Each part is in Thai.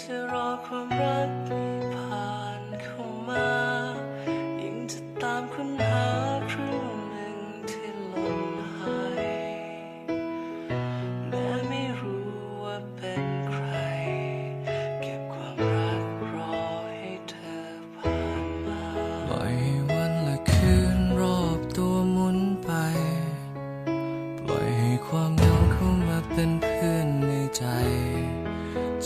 จะรอความรักผ่านเข้ามา ยิ่งจะตามค้นหา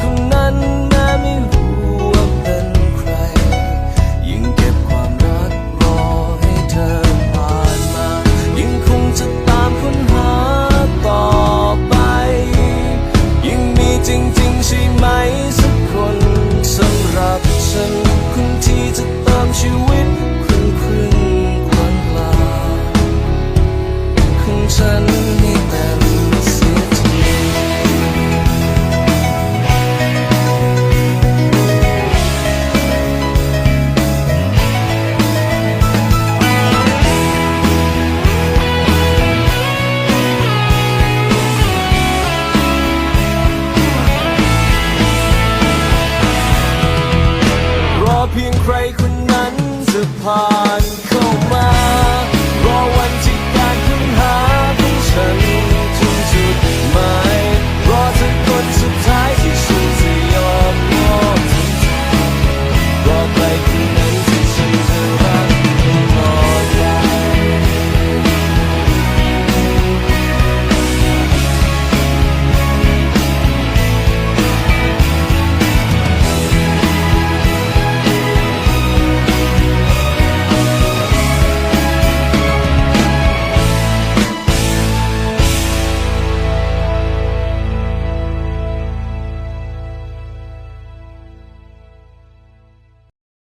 ขอนนั้น upon